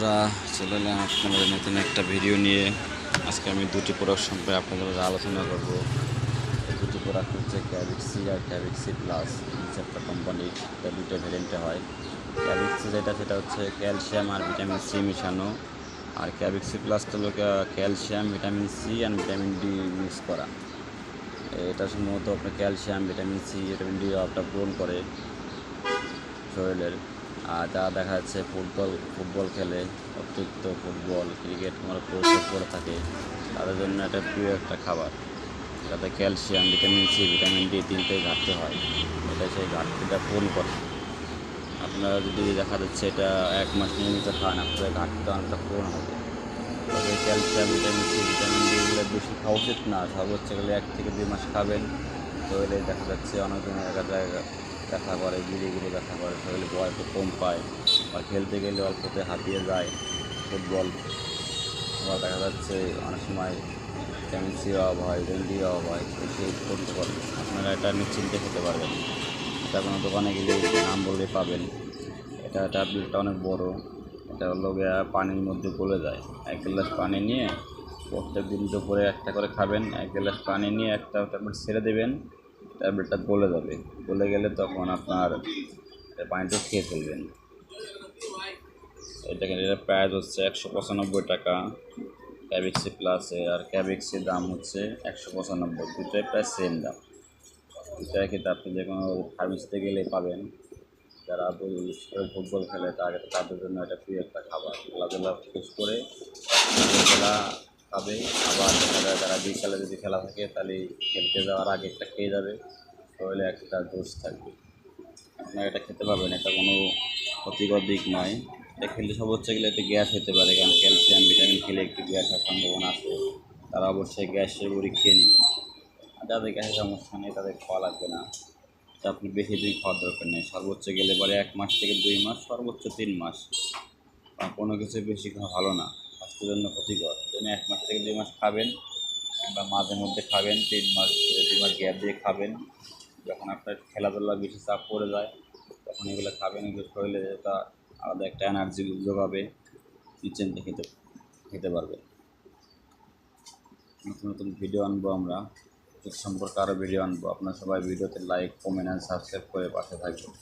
বন্ধুরা, চলে এলাম আপনাদের নতুন একটা ভিডিও নিয়ে। আজকে আমি দুটি প্রোডাক্ট সম্পর্কে আপনাদের আলোচনা করব। দুটি প্রোডাক্ট হচ্ছে ক্যাবিক্সি আর ক্যাবিক্সি প্লাস একটা কোম্পানির দুটো ভ্যারিয়েন্টে হয়। ক্যাবিক্সি যেটা, সেটা হচ্ছে ক্যালসিয়াম আর ভিটামিন সি মিশানো। আর ক্যাবিক্সি প্লাসটা হলো ক্যালসিয়াম ভিটামিন সি আর ভিটামিন ডি মিক্স করা। এটা সম্ভবত আপনার calcium vitamin C vitamin D অভাবটা পূরণ করে শরীরের। আর যারা দেখা যাচ্ছে ফুটবল ফুটবল খেলে অতিরিক্ত ফুটবল, ক্রিকেট আমরা পরিশ্রম করে থাকে। তাদের জন্য এটা প্রিয় একটা খাবার। যাতে calcium, vitamin C, vitamin D তিনটেই ঘাটতি হয়। এটা সেই ঘাটতিটা পূরণ করে। আপনারা যদি দেখা যাচ্ছে এটা এক মাস নিয়মিত খান, আপনাদের ঘাটতিটা অনেকটা পূরণ হবে। তবে calcium, vitamin C, vitamin D এগুলো বেশি খাওয়া উচিত না। সর্বোচ্চ গেলে এক থেকে দুই মাস খাবেন। শরীরে দেখা যাচ্ছে অনেক ধরনের জায়গা জায়গা ব্যথা করে, গিরে গিরে ব্যথা করে। শরীরে বয়স কম পায় বা খেলতে গেলে অল্পতে হাতিয়ে যায় ফুটবল। আবার দেখা যাচ্ছে অনেক সময় ভিটামিন সি অভাব হয় ভিটামিন ডি অভাব হয় সেই পারেন আপনারা এটা নিশ্চিন্তে খেতে পারবেন। এটা কোনো দোকানে গেলে নাম বললে পাবেন। এটা ট্যাবলেটটা অনেক বড়। এটা গিয়া পানির মধ্যে গলে যায়। এক গ্লাস পানি নিয়ে প্রত্যেক দিন দুপুরে একটা করে খাবেন। এক গ্লাস পানি নিয়ে একটা ট্যাবলেট ছেড়ে দেবেন। ট্যাবলেটটা গলে যাবে। গলে গেলে তখন আপনার পানিটা খেয়ে ফেলবেন। এটা এটা প্রাইস হচ্ছে একশো পঁচানব্বই টাকা। ক্যাবিক্সি প্লাসে আর ক্যাবিক্সির দাম হচ্ছে একশো পঁচানব্বই। দুটোই প্রায় সেম দাম। দুটাই কিন্তু আপনি যে কোনো ফার্মেসিতে গেলে পাবেন। যারা ফুটবল খেলে তাদের জন্য এটা প্রিয় একটা খাবার। খেলাধুলা করে খেলা খাবে আবার দেখা যায় যারা বিকালে যদি খেলা থাকে, তাহলে খেলতে যাওয়ার আগে একটা খেয়ে যাবে। শরীরে একটা জোশ থাকবে। আপনারা এটা খেতে পারবেন, এটা কোনো ক্ষতিকর দিক নয়। এটা খেলে সব হচ্ছে গেলে একটু গ্যাস হতে পারে, কারণ ক্যালসিয়াম, ভিটামিন খেলে একটু গ্যাস হওয়ার সম্ভাবনা আছে। তারা অবশ্যই গ্যাসের বড়ি খেয়ে নেবেন যাদের গ্যাসের সমস্যা নেই, তাদের খাওয়া লাগবে না। এটা আপনি বেশি দিন খাওয়ার দরকার নেই। সর্বোচ্চ গেলে পরে এক মাস থেকে দুই মাস, সর্বোচ্চ তিন মাস। কোনো কিছু বেশি খাওয়া ভালো না। স্বাস্থ্যের জন্য ক্ষতিকর। জন্য এক মাস থেকে দুই মাস খাবেন কিংবা মাঝে মধ্যে খাবেন, তিন মাস, দুই মাস গ্যাপ দিয়ে খাবেন। যখন আপনার খেলাধুলা বেশি চাপ পড়ে যায়, তখন এগুলো খাবেন, এগুলো শরীরে এটা আলাদা একটা এনার্জি যোগাবে নিশ্চিন্তে খেতে খেতে পারবে। নতুন নতুন ভিডিও আনব আমরা। সম্পর্কে আরও ভিডিও আনব। আপনার সবাই ভিডিওতে লাইক কমেন্ট অ্যান্ড সাবস্ক্রাইব করে পাশে থাকবেন।